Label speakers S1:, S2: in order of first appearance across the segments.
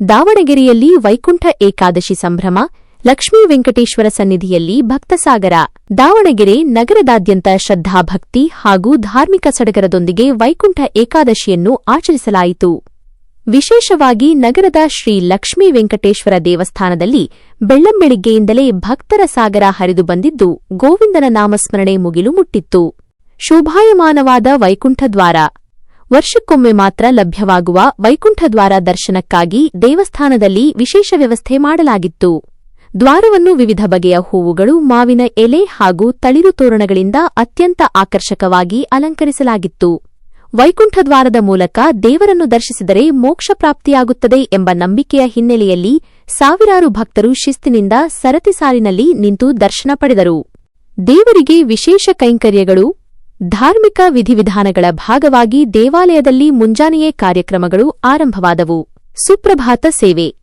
S1: ದಾವಣಗೆರೆಯಲ್ಲಿ ವೈಕುಂಠ ಏಕಾದಶಿ ಸಂಭ್ರಮ, ಲಕ್ಷ್ಮೀ ವೆಂಕಟೇಶ್ವರ ಸನ್ನಿಧಿಯಲ್ಲಿ ಭಕ್ತಸಾಗರ. ದಾವಣಗೆರೆ ನಗರದಾದ್ಯಂತ ಶ್ರದ್ಧಾಭಕ್ತಿ ಹಾಗೂ ಧಾರ್ಮಿಕ ಸಡಗರದೊಂದಿಗೆ ವೈಕುಂಠ ಏಕಾದಶಿಯನ್ನು ಆಚರಿಸಲಾಯಿತು. ವಿಶೇಷವಾಗಿ ನಗರದ ಶ್ರೀ ಲಕ್ಷ್ಮೀ ವೆಂಕಟೇಶ್ವರ ದೇವಸ್ಥಾನದಲ್ಲಿ ಬೆಳ್ಳಂಬೆಳಿಗ್ಗೆಯಿಂದಲೇ ಭಕ್ತರ ಸಾಗರ ಹರಿದು ಬಂದಿದ್ದು, ಗೋವಿಂದನ ನಾಮಸ್ಮರಣೆ ಮುಗಿಲು ಮುಟ್ಟಿತ್ತು. ಶೋಭಾಯಮಾನವಾದ ವೈಕುಂಠದ್ವಾರ. ವರ್ಷಕ್ಕೊಮ್ಮೆ ಮಾತ್ರ ಲಭ್ಯವಾಗುವ ವೈಕುಂಠದ್ವಾರ ದರ್ಶನಕ್ಕಾಗಿ ದೇವಸ್ಥಾನದಲ್ಲಿ ವಿಶೇಷ ವ್ಯವಸ್ಥೆ ಮಾಡಲಾಗಿತ್ತು. ದ್ವಾರವನ್ನು ವಿವಿಧ ಬಗೆಯ ಹೂವುಗಳು, ಮಾವಿನ ಎಲೆ ಹಾಗೂ ತಳಿರು ತೋರಣಗಳಿಂದ ಅತ್ಯಂತ ಆಕರ್ಷಕವಾಗಿ ಅಲಂಕರಿಸಲಾಗಿತ್ತು. ವೈಕುಂಠದ್ವಾರದ ಮೂಲಕ ದೇವರನ್ನು ದರ್ಶಿಸಿದರೆ ಮೋಕ್ಷ ಪ್ರಾಪ್ತಿಯಾಗುತ್ತದೆ ಎಂಬ ನಂಬಿಕೆಯ ಹಿನ್ನೆಲೆಯಲ್ಲಿ ಸಾವಿರಾರು ಭಕ್ತರು ಶಿಸ್ತಿನಿಂದ ಸರತಿ ಸಾಲಿನಲ್ಲಿ ನಿಂತು ದರ್ಶನ ಪಡೆದರು. ದೇವರಿಗೆ ವಿಶೇಷ ಕೈಂಕರ್ಯಗಳು ಧಾರ್ಮಿಕ ವಿಧಿವಿಧಾನಗಳ ಭಾಗವಾಗಿ ದೇವಾಲಯದಲ್ಲಿ ಮುಂಜಾನೆಯೇ ಕಾರ್ಯಕ್ರಮಗಳು ಆರಂಭವಾದವು. ಸುಪ್ರಭಾತ ಸೇವೆ.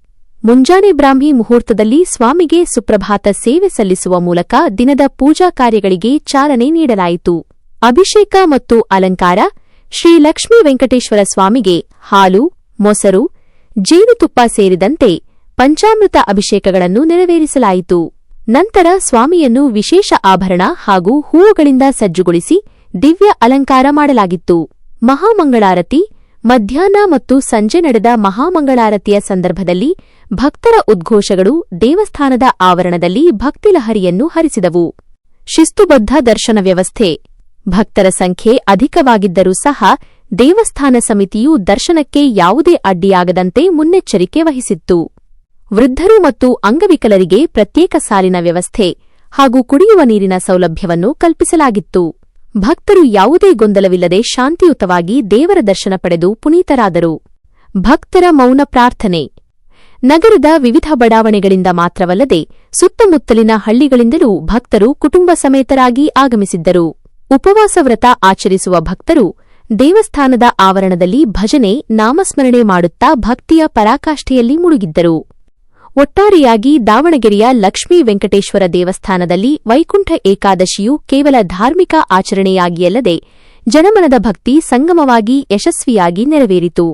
S1: ಮುಂಜಾನೆ ಬ್ರಾಹ್ಮಿ ಮುಹೂರ್ತದಲ್ಲಿ ಸ್ವಾಮಿಗೆ ಸುಪ್ರಭಾತ ಸೇವೆ ಸಲ್ಲಿಸುವ ಮೂಲಕ ದಿನದ ಪೂಜಾ ಕಾರ್ಯಗಳಿಗೆ ಚಾಲನೆ ನೀಡಲಾಯಿತು. ಅಭಿಷೇಕ ಮತ್ತು ಅಲಂಕಾರ, ಶ್ರೀ ಲಕ್ಷ್ಮೀ ವೆಂಕಟೇಶ್ವರ ಸ್ವಾಮಿಗೆ ಹಾಲು, ಮೊಸರು, ಜೇನುತುಪ್ಪ ಸೇರಿದಂತೆ ಪಂಚಾಮೃತ ಅಭಿಷೇಕಗಳನ್ನು ನೆರವೇರಿಸಲಾಯಿತು. ನಂತರ ಸ್ವಾಮಿಯನ್ನು ವಿಶೇಷ ಆಭರಣ ಹಾಗೂ ಹೂವುಗಳಿಂದ ಸಜ್ಜುಗೊಳಿಸಿ ದಿವ್ಯ ಅಲಂಕಾರ ಮಾಡಲಾಗಿತ್ತು. ಮಹಾಮಂಗಳಾರತಿ, ಮಧ್ಯಾಹ್ನ ಮತ್ತು ಸಂಜೆ ನಡೆದ ಮಹಾಮಂಗಳಾರತಿಯ ಸಂದರ್ಭದಲ್ಲಿ ಭಕ್ತರ ಉದ್ಘೋಷಗಳು ದೇವಸ್ಥಾನದ ಆವರಣದಲ್ಲಿ ಭಕ್ತಿಲಹರಿಯನ್ನು ಹರಿಸಿದವು. ಶಿಸ್ತುಬದ್ಧ ದರ್ಶನ ವ್ಯವಸ್ಥೆ. ಭಕ್ತರ ಸಂಖ್ಯೆ ಅಧಿಕವಾಗಿದ್ದರೂ ಸಹ ದೇವಸ್ಥಾನ ಸಮಿತಿಯು ದರ್ಶನಕ್ಕೆ ಯಾವುದೇ ಅಡ್ಡಿಯಾಗದಂತೆ ಮುನ್ನೆಚ್ಚರಿಕೆ ವಹಿಸಿತ್ತು. ವೃದ್ಧರು ಮತ್ತು ಅಂಗವಿಕಲರಿಗೆ ಪ್ರತ್ಯೇಕ ಸಾಲಿನ ವ್ಯವಸ್ಥೆ ಹಾಗೂ ಕುಡಿಯುವ ನೀರಿನ ಸೌಲಭ್ಯವನ್ನು ಕಲ್ಪಿಸಲಾಗಿತ್ತು. ಭಕ್ತರು ಯಾವುದೇ ಗೊಂದಲವಿಲ್ಲದೆ ಶಾಂತಿಯುತವಾಗಿ ದೇವರ ದರ್ಶನ ಪಡೆದು ಪುನೀತರಾದರು. ಭಕ್ತರ ಮೌನ ಪ್ರಾರ್ಥನೆ. ನಗರದ ವಿವಿಧ ಬಡಾವಣೆಗಳಿಂದ ಮಾತ್ರವಲ್ಲದೆ ಸುತ್ತಮುತ್ತಲಿನ ಹಳ್ಳಿಗಳಿಂದಲೂ ಭಕ್ತರು ಕುಟುಂಬ ಸಮೇತರಾಗಿ ಆಗಮಿಸಿದ್ದರು. ಉಪವಾಸ ವ್ರತ ಆಚರಿಸುವ ಭಕ್ತರು ದೇವಸ್ಥಾನದ ಆವರಣದಲ್ಲಿ ಭಜನೆ, ನಾಮಸ್ಮರಣೆ ಮಾಡುತ್ತಾ ಭಕ್ತಿಯ ಪರಾಕಾಷ್ಠೆಯಲ್ಲಿ ಮುಳುಗಿದ್ದರು. ಒಟ್ಟಾರೆಯಾಗಿ ದಾವಣಗೆರೆಯ ಲಕ್ಷ್ಮೀ ವೆಂಕಟೇಶ್ವರ ದೇವಸ್ಥಾನದಲ್ಲಿ ವೈಕುಂಠ ಏಕಾದಶಿಯು ಕೇವಲ ಧಾರ್ಮಿಕ ಆಚರಣೆಯಾಗಿಯಲ್ಲದೆ ಜನಮನದ ಭಕ್ತಿ ಸಂಗಮವಾಗಿ ಯಶಸ್ವಿಯಾಗಿ ನೆರವೇರಿತು.